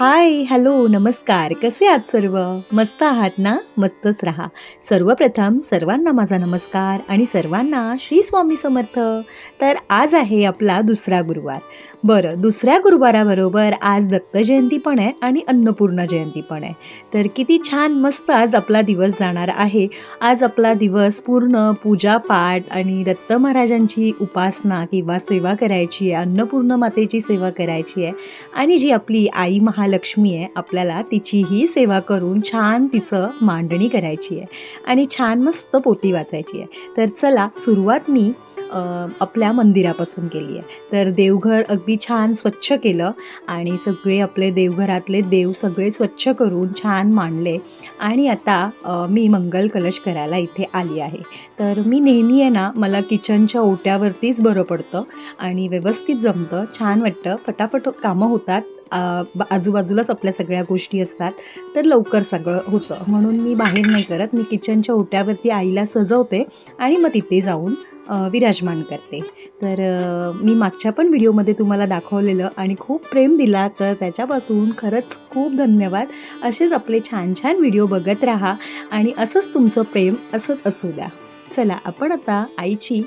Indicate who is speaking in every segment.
Speaker 1: Hi hello नमस्कार. कसे आहात सर्व? मस्त आहात ना? मस्तच राहा. सर्वप्रथम सर्वांना माझा नमस्कार आणि सर्वांना श्री स्वामी समर्थ. तर आज आहे आपला दुसरा गुरुवार. बरं दुसऱ्या गुरुवाराबरोबर आज दत्त जयंती पण आहे आणि अन्नपूर्णा जयंती पण आहे. तर किती छान मस्त आज आपला दिवस जाणार आहे. आज आपला दिवस पूर्ण पूजापाठ आणि दत्त महाराजांची उपासना किंवा सेवा करायची आहे अन्नपूर्ण मातेची सेवा करायची आहे आणि जी आपली आई महालक्ष्मी आहे आपल्याला तिचीही सेवा करून छान तिचं मांडणी करायची आहे आणि छान मस्त पोती वाचायची आहे. तर चला सुरुवात मी आपल्या मंदिरापासून केली आहे. तर देवघर अगदी छान स्वच्छ केलं आणि सगळे आपले देवघरातले देव सगळे स्वच्छ करून छान मांडले. आणि आता मी मंगल कलश करायला इथे आली आहे. तर मी नेहमी आहे ना मला किचनच्या ओट्यावरतीच बरं पडतं आणि व्यवस्थित जमतं. छान वाटतं. फटाफट कामं होतात. आजूबाजूलाच आपल्या सगळ्या गोष्टी असतात. तर लवकर सगळं होतं. म्हणून मी बाहेर नाही करत. मी किचनच्या ओट्यावरती आईला सजवते आणि मग तिथे जाऊन विराजमान करते. तर मी मागच्या पण व्हिडिओमध्ये तुम्हाला दाखवलेलं आणि खूप प्रेम दिला तर त्याच्यापासून खरंच खूप धन्यवाद. असेच आपले छान छान व्हिडिओ बघत राहा आणि असंच तुमचं प्रेम असंच असू द्या. चला आपण आता आईची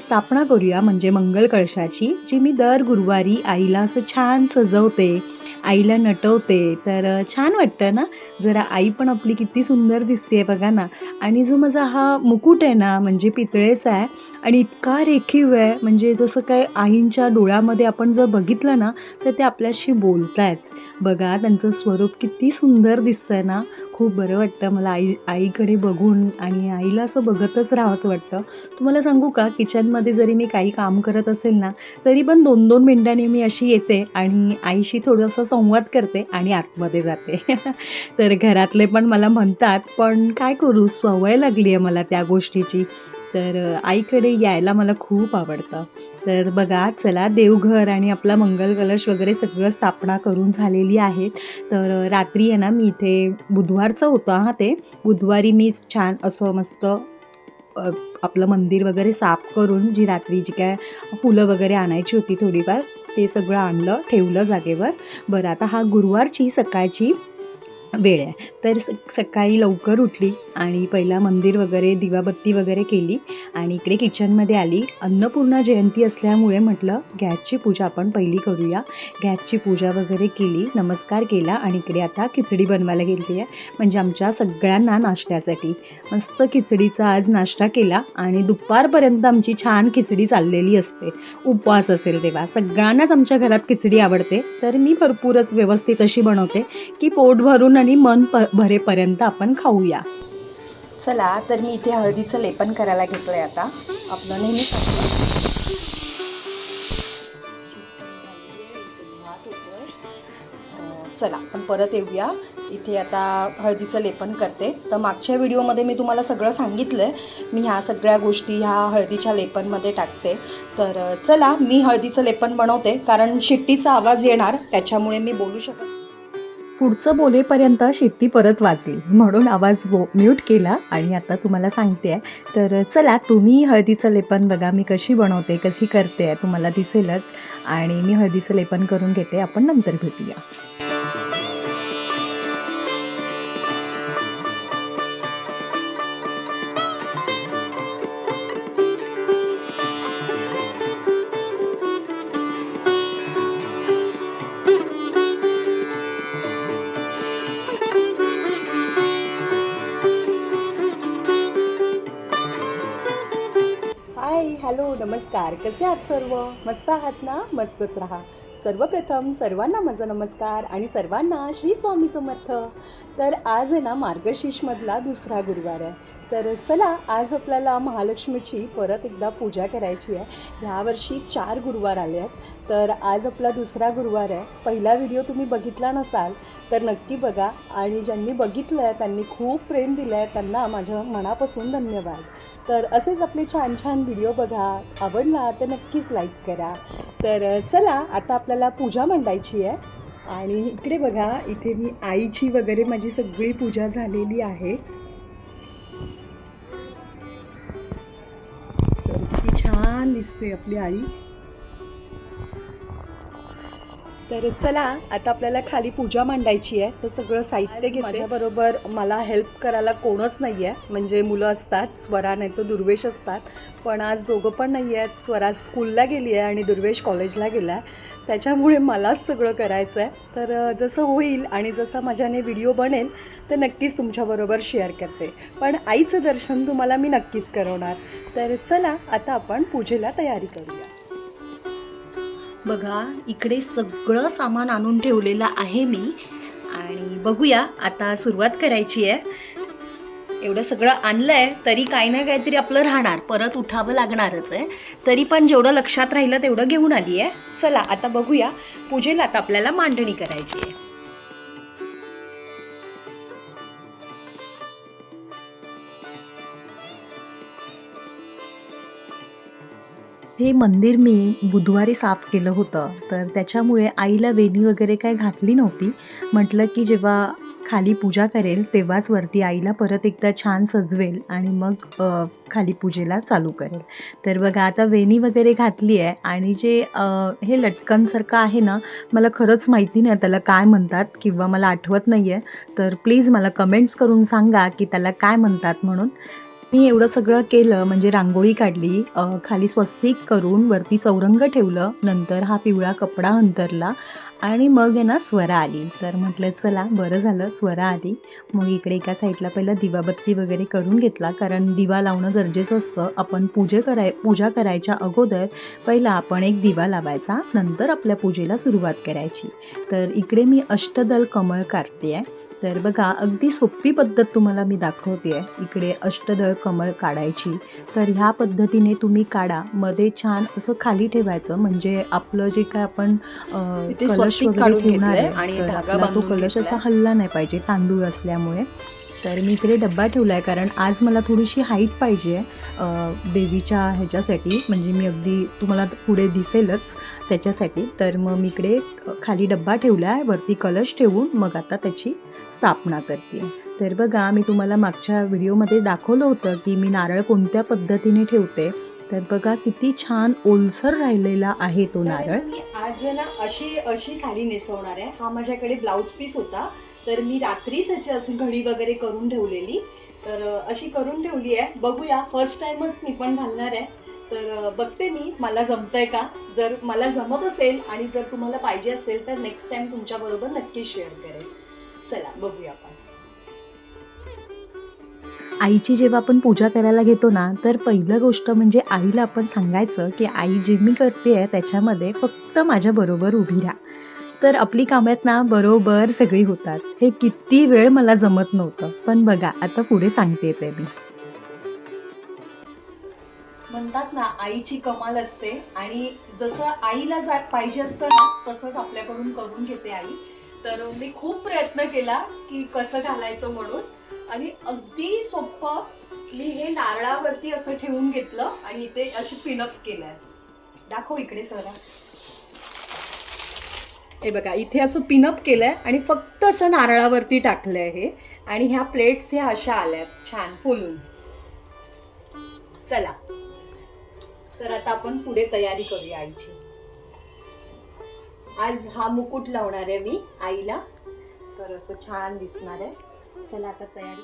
Speaker 1: स्थापना करूया म्हणजे मंगल कळशाची जी मी दर गुरुवारी आईला असं छान सजवते आईला नटवते. तर छान वाटतं ना? जरा आई पण आपली किती सुंदर दिसते बघा ना? आणि जो माझा हा मुकुट आहे ना म्हणजे पितळेचा आहे आणि इतका रेखीव आहे म्हणजे जसं काय आईंच्या डोळ्यामध्ये आपण जर बघितलं ना तर ते आपल्याशी बोलत आहेत बघा त्यांचं स्वरूप किती सुंदर दिसतं आहे ना? खूप बरं वाटतं मला आई आईकडे बघून आणि आईला असं बघतच राहावंसं वाटतं. तुम्हाला सांगू का किचनमध्ये जरी मी काही काम करत असेल ना तरी पण दोन दोन मिनटांनी मी अशी येते आणि आईशी थोडंसं संवाद करते आणि आतमध्ये जाते. तर घरातले पण मला म्हणतात पण काय करू सवय लागली आहे मला त्या गोष्टीची. तर आईकडे यायला मला खूप आवडतं. तर बघा चला देवघर आणि आपला मंगल कलश वगैरे सगळं स्थापना करून झालेली आहे. तर रात्री आहे ना मी इथे बुधवारचं होतं. हां ते बुधवारी मीच छान असं मस्त आपलं मंदिर वगैरे साफ करून जी रात्री जी काय फुलं वगैरे आणायची होती थोडीफार ते सगळं आणलं ठेवलं जागेवर. बरं आता हा गुरुवारची सकाळची वेळ आहे. तर स सकाळी लवकर उठली आणि पहिला मंदिर वगैरे दिवाबत्ती वगैरे केली आणि इकडे किचनमध्ये आली. अन्नपूर्णा जयंती असल्यामुळे म्हटलं गॅसची पूजा आपण पहिली करूया. गॅसची पूजा वगैरे केली नमस्कार केला आणि इकडे आता खिचडी बनवायला गेली आहे. म्हणजे आमच्या सगळ्यांना नाश्त्यासाठी. मस्त खिचडीचा आज नाश्ता केला आणि दुपारपर्यंत आमची छान खिचडी चाललेली असते. उपवास असेल तेव्हा. सगळ्यांनाच आमच्या घरात खिचडी आवडते. तर मी भरपूरच व्यवस्थित अशी बनवते की पोट भरून आणि मन प भरेपर्यंत आपण खाऊया. चला तर मी इथे हळदीचं लेपन करायला घेतलं आहे आता. आपलं नेहमी चला आपण परत येऊया. इथे आता हळदीचं लेपन करते. तर मागच्या व्हिडिओमध्ये मी तुम्हाला सगळं सांगितलं आहे मी ह्या सगळ्या गोष्टी ह्या हळदीच्या लेपनमध्ये टाकते. तर चला मी हळदीचं लेपन बनवते कारण शिट्टीचा आवाज येणार त्याच्यामुळे मी बोलू शकत पुढचं बोलेपर्यंत शिट्टी परत वाजली. म्हणून आवाज बो म्यूट केला आणि आता तुम्हाला सांगते आहे तर चला तुम्ही हळदीचं लेपन बघा मी कशी बनवते कशी करते आहे तुम्हाला दिसेलच. आणि मी हळदीचं लेपन करून घेते. आपण नंतर भेटूया. नमस्कार कसे आहात सर्व. मस्त आहात ना? मस्तच राहा. सर्वप्रथम सर्वांना माझा नमस्कार आणि सर्वांना श्री स्वामी समर्थ. तर आज आहे ना मार्गशीर्षमधला दुसरा गुरुवार आहे. तर चला आज आपल्याला महालक्ष्मीची परत एकदा पूजा करायची आहे. ह्यावर्षी चार गुरुवार आले आहेत. तर आज आपला दुसरा गुरुवार आहे. पहिला व्हिडिओ तुम्ही बघितला नसाल तर नक्की बघा. आणि ज्यांनी बघितलं आहे त्यांनी खूप प्रेम दिलं आहे त्यांना माझ्या मनापासून धन्यवाद. तर असेच आपले छान छान व्हिडिओ बघा. आवडला तर नक्कीच लाईक करा. तर चला आता आपल्याला पूजा मांडायची आहे. आणि इकडे बघा इथे मी आईची वगैरे माझी सगळी पूजा झालेली आहे. तर किती छान दिसते आपली आई. तर चला आता आपल्याला खाली पूजा मांडायची आहे. तर सगळं साहित्य घेते माझ्याबरोबर मला हेल्प करायला कोणच नाही आहे म्हणजे मुलं असतात स्वरा नाही तर दुर्वेश असतात. पण आज दोघं पण नाही आहेत स्वरा स्कूलला गेली आहे आणि दुर्वेश कॉलेजला गेला आहे. त्याच्यामुळे मलाच सगळं करायचं आहे तर जसं होईल आणि जसं माझ्याने व्हिडिओ बनेल तर नक्कीच तुमच्याबरोबर शेअर करते. पण आईचं दर्शन तुम्हाला मी नक्कीच करवणार. तर चला आता आपण पूजेला तयारी करूया. बघा इकडे सगळं सामान आणून ठेवलेलं आहे मी. आणि बघूया आता सुरुवात करायची आहे. एवढं सगळं आणलं आहे तरी काही ना काहीतरी आपलं राहणार. परत उठावं लागणारच आहे. तरी पण जेवढं लक्षात राहिलं तेवढं घेऊन आली आहे चला आता बघूया. पूजेला आता आपल्याला मांडणी करायची आहे. हे मंदिर मी बुधवारी साफ केलं होतं. तर त्याच्यामुळे आईला वेणी वगैरे काय घातली नव्हती. म्हटलं की जेव्हा खाली पूजा करेल तेव्हाच वरती आईला परत एकदा छान सजवेल आणि मग खाली पूजेला चालू करेल. तर बघा आता वेणी वगैरे घातली आहे आणि जे हे लटकनसारखं आहे ना मला खरंच माहिती नाही त्याला काय म्हणतात किंवा मला आठवत नाही आहे तर प्लीज मला कमेंट्स करून सांगा की त्याला काय म्हणतात म्हणून. मी एवढं सगळं केलं म्हणजे रांगोळी काढली खाली स्वस्तिक करून वरती चौरंग ठेवलं नंतर हा पिवळा कपडा अंतरला आणि मग आहे ना स्वरा आली. तर म्हटलं चला बरं झालं स्वरा आली. मग इकडे एका साईडला पहिला दिवाबत्ती वगैरे करून घेतला कारण दिवा लावणं गरजेचं असतं. आपण पूजे कराय पूजा करायच्या अगोदर पहिला आपण एक दिवा लावायचा नंतर आपल्या पूजेला सुरुवात करायची. तर इकडे मी अष्टदल कमळ काढते आहे तर बघा अगदी सोपी पद्धत तुम्हाला मी दाखवते आहे. इकडे अष्टदळ कमळ काढायची. तर ह्या पद्धतीने तुम्ही काढा. मध्ये छान असं खाली ठेवायचं. म्हणजे आपलं जे काय आपण कलश वगैरे ठेवणार आहे तो कलश असा. हल्ला नाही पाहिजे तांदूळ असल्यामुळे. तर मी इकडे डब्बा ठेवला आहे कारण आज मला थोडीशी हाईट पाहिजे आहे देवीच्या ह्याच्यासाठी. म्हणजे मी अगदी तुम्हाला पुढे दिसेलच. त्याच्यासाठी. तर मग मी इकडे खाली डब्बा ठेवला आहे. वरती कलश ठेवून मग आता त्याची स्थापना करते. तर बघा मी तुम्हाला मागच्या व्हिडिओमध्ये दाखवलं होतं की मी नारळ कोणत्या पद्धतीने ठेवते. तर बघा किती छान ओलसर राहिलेला आहे तो नारळ. मी आज ना अशी अशी साडी नेसवणार आहे. हा माझ्याकडे ब्लाऊज पीस होता. तर मी रात्रीच याची अशी घडी वगैरे करून ठेवलेली. तर अशी करून ठेवली आहे. बघूया फर्स्ट टाइमच मी पण घालणार आहे. तर बघते मी मला जमतंय का? जर मला जमत असेल आणि जर तुम्हाला पाहिजे असेल तर नेक्स्ट टाइम तुमच्याबरोबर नक्की शेअर करेल चला बघूया आपण. आईची जेव्हा आपण पूजा करायला घेतो ना तर पहिलं गोष्ट म्हणजे आईला आपण सांगायचं की आई जे मी करते आहे त्याच्यामध्ये फक्त माझ्याबरोबर उभी राहा. तर आपली कामात ना बरोबर सगळी होतात. हे किती वेळ मला जमत नव्हतं. पण बघा आता पुढे सांगतेच आहे मी. म्हणतात ना आईची कमाल असते. आणि जसं आईला जा पाहिजे असतं ना तसंच आपल्याकडून करून घेते आई. तर मी खूप प्रयत्न केला की कसं घालायचं म्हणून. आणि अगदी सोपं मी हे नारळावरती असं ठेवून घेतलं आणि इथे अशी पिनअप केलंय. दाखव इकडे सरा हे बघा इथे असं पिनअप केलंय आणि फक्त असं नारळावरती टाकलंय हे. आणि ह्या प्लेट्स ह्या अशा आल्यात छान फुलून. चला. तर आता आपण पुढे तयारी करूया आईची. आज हा मुकुट लावणार आहे मी आईला. तर असं छान दिसणार आहे. चला आता तयारी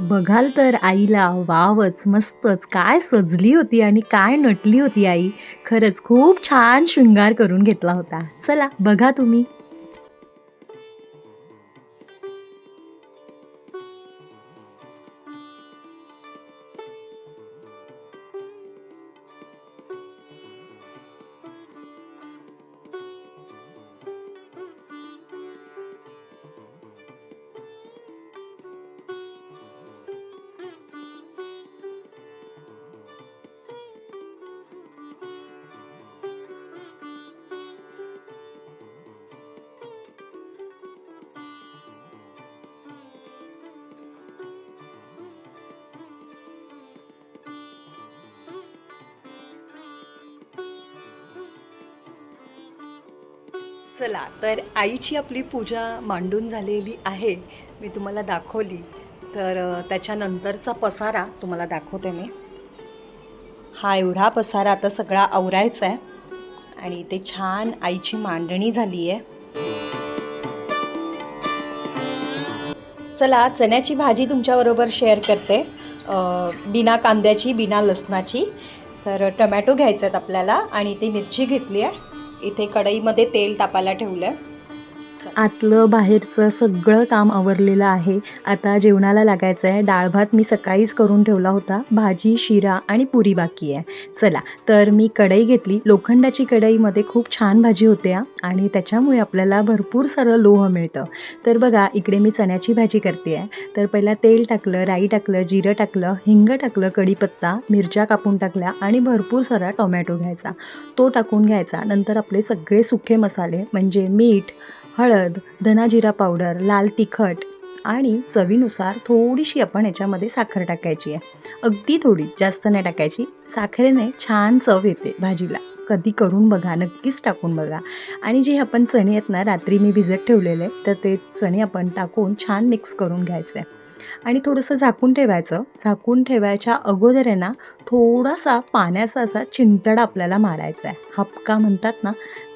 Speaker 1: बघाल तर आईला वावच मस्तच काय सजली होती आणि काय नटली होती आई. खरंच खूप छान शृंगार करून घेतला होता. चला बघा तुम्ही. चला तर आईची आपली पूजा मांडून झालेली आहे. मी तुम्हाला दाखवली. तर त्याच्यानंतरचा पसारा तुम्हाला दाखवते मी. हा एवढा पसारा आता सगळा आवरायचा आहे. आणि इथे छान आईची मांडणी झाली आहे. चला चण्याची भाजी तुमच्याबरोबर शेअर करते. बिना कांद्याची बिना लसणाची. तर टमॅटो घ्यायचे आहेत आपल्याला आणि ती मिरची घेतली आहे. इथे कढईमध्ये तेल तापायला ठेवलं आहे आतलं बाहेरचं सगळं काम आवरलेलं आहे. आता जेवणाला लागायचं आहे. डाळ भात मी सकाळीच करून ठेवला होता. भाजी शिरा आणि पुरी बाकी आहे. चला तर मी कढई घेतली. लोखंडाची कढईमध्ये खूप छान भाजी होते आणि त्याच्यामुळे आपल्याला भरपूर सारं लोह मिळतं. तर बघा इकडे मी चण्याची भाजी करते आहे. तर पहिला तेल टाकलं राई टाकलं जिरं टाकलं हिंग टाकलं कढीपत्ता मिरच्या कापून टाकल्या आणि भरपूर सारा टोमॅटो घ्यायचा. तो टाकून घ्यायचा. नंतर आपले सगळे सुखे मसाले म्हणजे मीठ हळद धनाजिरा पावडर लाल तिखट आणि चवीनुसार थोडीशी आपण याच्यामध्ये साखर टाकायची आहे. अगदी थोडी जास्त नाही टाकायची. साखरेने छान चव येते भाजीला. कधी करून बघा नक्कीच टाकून बघा. आणि जे आपण चणे आहेत ना रात्री मी भिजत ठेवलेले तर ते चणे आपण टाकून छान मिक्स करून घ्यायचं. आहे आणि थोडंसं झाकून ठेवायचं. झाकून ठेवायच्या अगोदर आहे ना थोडासा पाण्याचा असा चिंतडा आपल्याला मारायचा आहे. हपका म्हणतात ना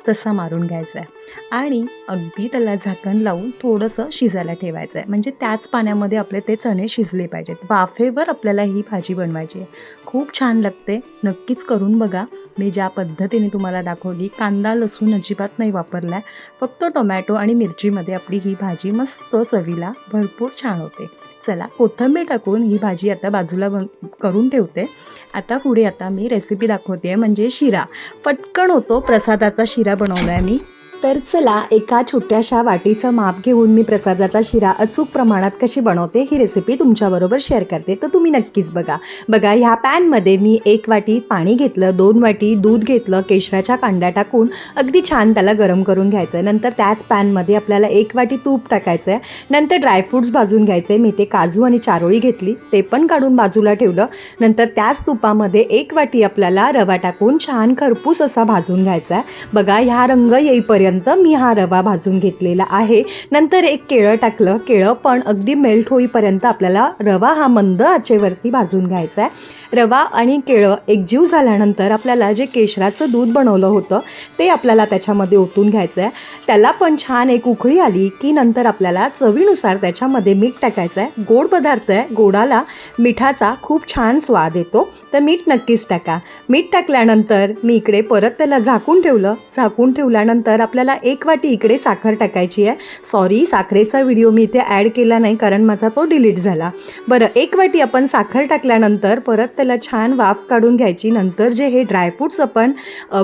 Speaker 1: तसा मारून घ्यायचा आहे. आणि अगदी त्याला झाकण लावून थोडंसं शिजायला ठेवायचं आहे. म्हणजे त्याच पाण्यामध्ये आपले ते चणे शिजले पाहिजेत. वाफेवर आपल्याला ही भाजी बनवायची आहे. खूप छान लागते. नक्कीच करून बघा. मी ज्या पद्धतीने तुम्हाला दाखवली कांदा लसूण अजिबात नाही वापरला फक्त टोमॅटो आणि मिरचीमध्ये आपली ही भाजी मस्त चवीला भरपूर छान होते. चला कोथिंबीर टाकून ही भाजी आता बाजूला बन करून ठेवते. आता पुढे आता मी रेसिपी दाखवते आहे म्हणजे शिरा. पटकन होतो प्रसादाचा शिरा बनवला आहे मी. तर चला एका छोट्याशा वाटीचं माप घेऊन मी प्रसादाचा शिरा अचूक प्रमाणात कशी बनवते ही रेसिपी तुमच्याबरोबर शेअर करते. तर तुम्ही नक्कीच बघा. बघा ह्या पॅनमध्ये मी एक वाटी पाणी घेतलं दोन वाटी दूध घेतलं केशराच्या कांड्या टाकून अगदी छान त्याला गरम करून घ्यायचं आहे नंतर त्याच पॅनमध्ये आपल्याला एक वाटी तूप टाकायचं आहे नंतर ड्रायफ्रूट्स भाजून घ्यायचे मी ते काजू आणि चारोळी घेतली ते पण काढून बाजूला ठेवलं. नंतर त्याच तुपामध्ये एक वाटी आपल्याला रवा टाकून छान खरपूस असा भाजून घ्यायचा आहे बघा ह्या रंग येईपर्यंत मी हा रवा भाजून घेतलेला आहे. नंतर एक केळं टाकलं. केळं पण अगदी मेल्ट होईपर्यंत आपल्याला रवा हा मंद आचेवरती भाजून घ्यायचा आहे. रवा आणि केळं एकजीव झाल्यानंतर आपल्याला जे केशराचं दूध बनवलं होतं ते आपल्याला त्याच्यामध्ये ओतून घ्यायचं आहे. त्याला पण छान एक उकळी आली की नंतर आपल्याला चवीनुसार त्याच्यामध्ये मीठ टाकायचं आहे. गोड पदार्थ आहे. गोडाला मिठाचा खूप छान स्वाद येतो. तर मीठ नक्कीच टाका. मीठ टाकल्यानंतर मी इकडे परत त्याला झाकून ठेवलं. झाकून ठेवल्यानंतर आपल्याला एक वाटी इकडे साखर टाकायची आहे. सॉरी साखरेचा व्हिडिओ मी इथे ॲड केला नाही कारण माझा तो डिलीट झाला. बरं एक वाटी आपण साखर टाकल्यानंतर परत त्याला छान वाफ काढून घ्यायची. नंतर जे हे ड्रायफ्रूट्स आपण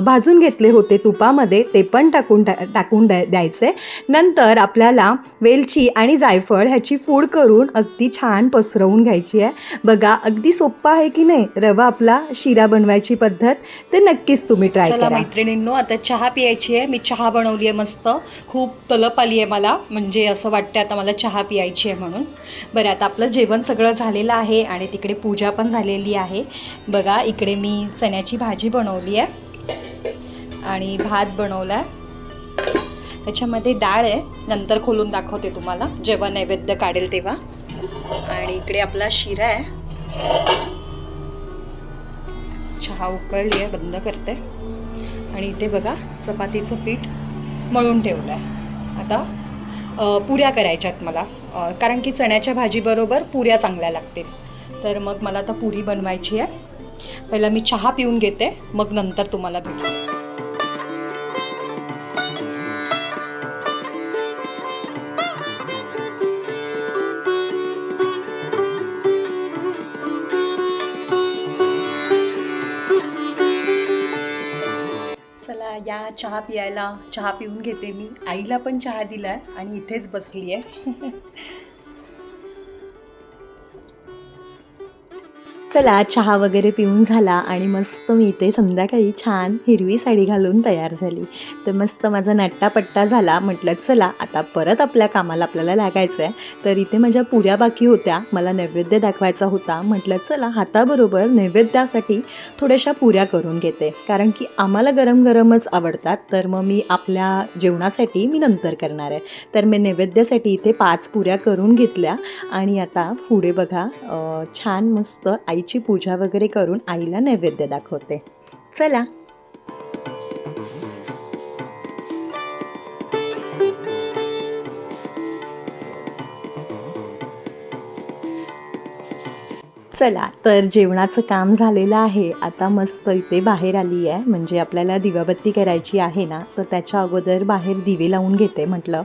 Speaker 1: भाजून घेतले होते तुपामध्ये ते पण टाकून टा टाकून द्या द्यायचे. नंतर आपल्याला वेलची आणि जायफळ ह्याची फूड करून अगदी छान पसरवून घ्यायची आहे. बघा अगदी सोप्पा आहे की नाही? रवा आपला शिरा बनवायची पद्धत ते नक्कीच तुम्ही ट्राय करा. मैत्रिणींनो आता चहा प्यायची आहे. मी चहा बनवली आहे मस्त. खूप तलप आली आहे मला. म्हणजे असं वाटतं आता मला चहा प्यायची आहे म्हणून. बरं आता आपलं जेवण सगळं झालेलं आहे आणि तिकडे पूजा पण झालेली आहे. बघा इकडे मी चण्याची भाजी बनवली आहे. आणि भात बनवला आहे. त्याच्यामध्ये डाळ आहे. नंतर खोलून दाखवते तुम्हाला. जेव्हा नैवेद्य काढेल तेव्हा. आणि इकडे आपला शिरा आहे. चहा उकळली आहे बंद करते. आणि इथे बघा चपातीचं पीठ मळून ठेवलं आहे आता पुऱ्या करायच्यात मला. कारण की चण्याच्या भाजीबरोबर पुऱ्या चांगल्या लागतील. तर मग मला आता पुरी बनवायची आहे. पहिला मी चहा पिऊन घेते. मग नंतर तुम्हाला भेटू. चहा प्यायला चहा पिऊन घेते मी. आईला पण चहा दिलाय आणि इथेच बसली आहे चला चहा वगैरे पिऊन झाला आणि मस्त मी इथे संध्याकाळी छान हिरवी साडी घालून तयार झाली. तर मस्त माझा नट्टापट्टा झाला. म्हटलं चला आता परत आपल्या कामाला आपल्याला लागायचं आहे तर इथे माझ्या पुऱ्या बाकी होत्या. मला नैवेद्य दाखवायचा होता. म्हटलं चला हाताबरोबर नैवेद्यासाठी थोड्याशा पुऱ्या करून घेते. कारण की आम्हाला गरम गरमच आवडतात. तर मग मी आपल्या जेवणासाठी मी नंतर करणार आहे. तर मी नैवेद्यासाठी इथे पाच पुऱ्या करून घेतल्या. आणि आता पुढे बघा छान मस्त आईची पूजा वगैरे करून आईला नैवेद्य दाखवते. चला. चला तर जेवणाचं काम झालेलं आहे. आता मस्त इथे बाहेर आली आहे म्हणजे आपल्याला दिवाबत्ती करायची आहे ना तर त्याच्या अगोदर बाहेर दिवे लावून घेते म्हटलं.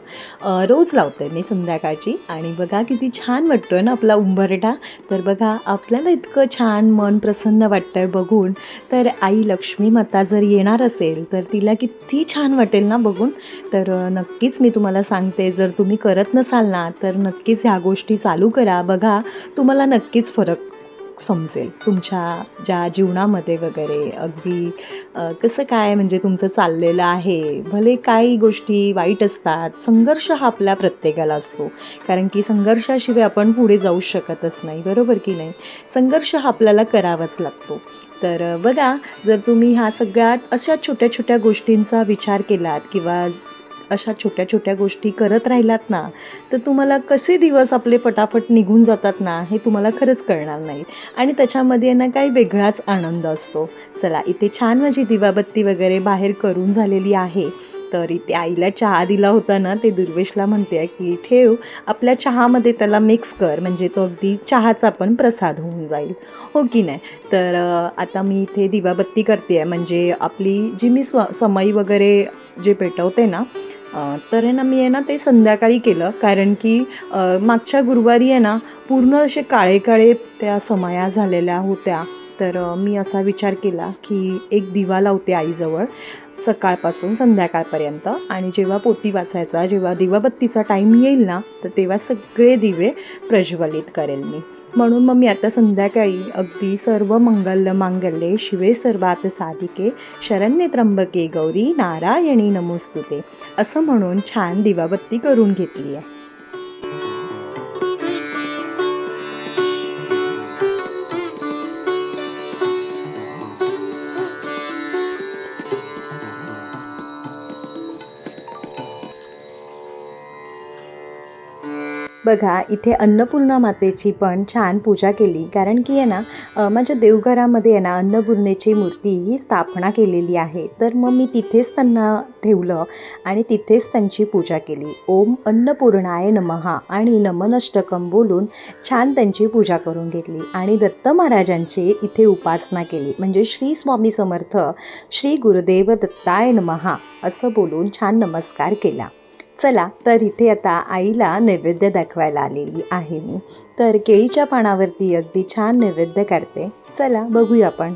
Speaker 1: रोज लावते मी संध्याकाळची. आणि बघा किती छान वाटतोय ना आपला उंबरटा तर बघा आपल्याला इतकं छान मन प्रसन्न वाटतंय बघून. तर आई लक्ष्मी माता जर येणार असेल तर तिला किती छान वाटेल ना बघून. तर नक्कीच मी तुम्हाला सांगते जर तुम्ही करत नसाल ना तर नक्कीच ह्या गोष्टी चालू करा. बघा तुम्हाला नक्कीच फरक समजेल तुमच्या ज्या जीवनामध्ये वगैरे. अगदी कसं काय म्हणजे तुमचं चाललेलं आहे? भले काही गोष्टी वाईट असतात संघर्ष हा आपल्या प्रत्येकाला असतो. कारण की संघर्षाशिवाय आपण पुढे जाऊ शकतच नाही बरोबर की नाही? संघर्ष हा आपल्याला करावाच लागतो. तर बघा जर तुम्ही ह्या सगळ्यात अशा छोट्या छोट्या गोष्टींचा विचार केलात किंवा अशा छोट्या छोट्या गोष्टी करत राहिलात ना तर तुम्हाला कसे दिवस आपले फटाफट निघून जातात ना हे तुम्हाला खरंच कळणार नाही. आणि त्याच्यामध्ये ना काही वेगळाच आनंद असतो. चला इथे छान माझी दिवाबत्ती वगैरे बाहेर करून झालेली आहे. तर इथे आईला चहा दिला होता ना ते दुर्वेशला म्हणते की ठेव आपल्या चहामध्ये त्याला मिक्स कर म्हणजे तो अगदी चहाचा पण प्रसाद होऊन जाईल. हो की नाही? तर आता मी इथे दिवाबत्ती करते आहे. म्हणजे आपली जी मी स्व समई वगैरे जे पेटवते ना तर आहे ना मी आहे ना ते संध्याकाळी केलं. कारण की मागच्या गुरुवारी आहे ना पूर्ण असे काळे काळे त्या समाया झालेल्या होत्या. तर मी असा विचार केला की एक दिवा लावते आईजवळ सकाळपासून संध्याकाळपर्यंत. आणि जेव्हा पोती वाचायचा जेव्हा दिवाबत्तीचा टाईम येईल ना तर तेव्हा सगळे दिवे प्रज्वलित करेल मी. म्हणून मग मी आता संध्याकाळी अगदी सर्व मंगल मांगल्ये शिवे सर्वात साधिके शरण्य त्र्यंबके गौरी नारायणी नमोस्तुते असं म्हणून छान दिवाबत्ती करून घेतली आहे बघा इथे अन्नपूर्णा मातेची पण छान पूजा केली. कारण की आहे ना माझ्या देवघरामध्ये आहे ना अन्नपूर्णेची मूर्ती ही स्थापना केलेली आहे. तर मग मी तिथेच त्यांना ठेवलं आणि तिथेच त्यांची पूजा केली. ओम अन्नपूर्णाय नमहा आणि नमनष्टकम बोलून छान त्यांची पूजा करून घेतली. आणि दत्त महाराजांची इथे उपासना केली. म्हणजे श्री स्वामी समर्थ श्री गुरुदेव दत्ताय नमहा असं बोलून छान नमस्कार केला. चला तर इथे आता आईला नैवेद्य दाखवायला आलेली आहे मी. तर केळीच्या पानावरती अगदी छान नैवेद्य काढते. चला बघूया आपण.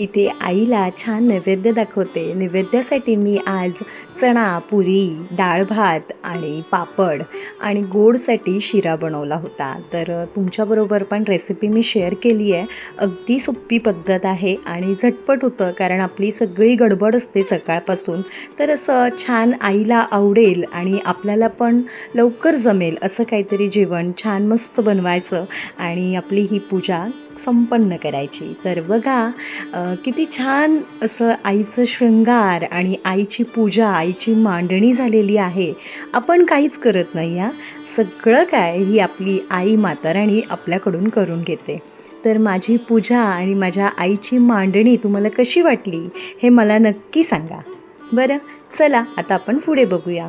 Speaker 1: इथे आईला छान नैवेद्य दाखवते. नैवेद्यासाठी मी आज चणा पुरी डाळ भात आणि पापड आणि गोडसाठी शिरा बनवला होता. तर तुमच्याबरोबर पण रेसिपी मी शेअर केली आहे. अगदी सोपी पद्धत आहे आणि झटपट होतं कारण आपली सगळी गडबड असते सकाळपासून. तर असं छान आईला आवडेल आणि आपल्याला पण लवकर जमेल असं काहीतरी जेवण छान मस्त बनवायचं आणि आपली ही पूजा संपन्न करायची. तर बघा किती छान असं आईचं शृंगार आणि आईची पूजा आईची मांडणी झालेली आहे. आपण काहीच करत नाही या सगळं काय ही आपली आई माताराणी आपल्याकडून करून घेते. तर माझी पूजा आणि माझ्या आईची मांडणी तुम्हाला कशी वाटली हे मला नक्की सांगा. बरं चला आता आपण पुढे बघूया.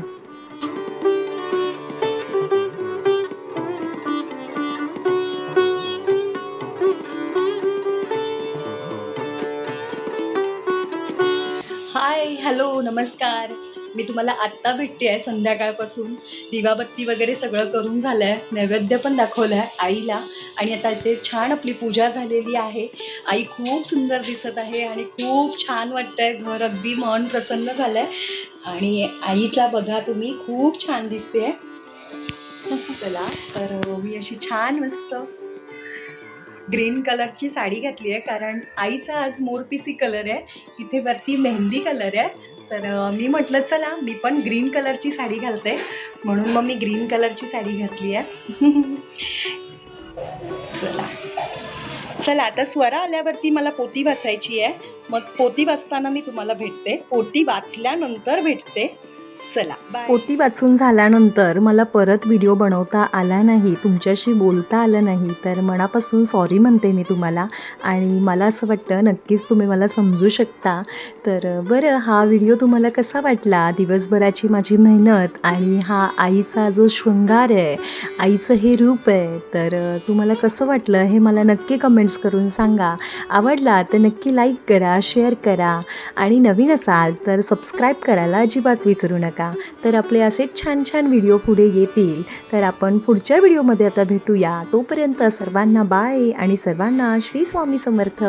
Speaker 1: हाय हॅलो नमस्कार. मी तुम्हाला आत्ता भेटते आहे संध्याकाळपासून. दिवाबत्ती वगैरे सगळं करून झालं आहे नैवेद्य पण दाखवलं आहे आईला. आणि आता इथे छान आपली पूजा झालेली आहे. आई खूप सुंदर दिसत आहे आणि खूप छान वाटतं आहे घर अगदी मन प्रसन्न झालं आहे आणि आईला बघा तुम्ही खूप छान दिसते. चला तर मी अशी छान मस्त ग्रीन कलरची साडी घातली आहे. कारण आईचा आज मोरपिसी कलर आहे. इथे वरती मेहंदी कलर आहे. तर मी म्हटलं चला मी पण ग्रीन कलरची साडी घालते. म्हणून मग मी ग्रीन कलरची साडी घातली आहे. चला. चला आता स्वरा आल्यावरती मला पोती वाचायची आहे. मग पोती वाचताना मी तुम्हाला भेटते. पोती वाचल्यानंतर भेटते. चला पोती वाचून झाल्यानंतर मला परत व्हिडिओ बनवता आला नाही तुमच्याशी बोलता आलं नाही तर मनापासून सॉरी म्हणते मी तुम्हाला. आणि मला असं वाटतं नक्कीच तुम्ही मला समजू शकता. तर बरं हा व्हिडिओ तुम्हाला कसा वाटला? दिवसभराची माझी मेहनत आणि हा आईचा जो शृंगार आहे आईचं हे रूप आहे तर तुम्हाला कसं वाटलं हे मला नक्की कमेंट्स करून सांगा. आवडला तर नक्की लाईक करा शेअर करा. आणि नवीन असाल तर सबस्क्राईब करायला अजिबात विसरू नका. तर आपले असे छान छान व्हिडिओ पुढे येतील. तर आपण पुढच्या व्हिडिओमध्ये आता भेटूया. तोपर्यंत सर्वांना बाय आणि सर्वांना श्री स्वामी समर्थ.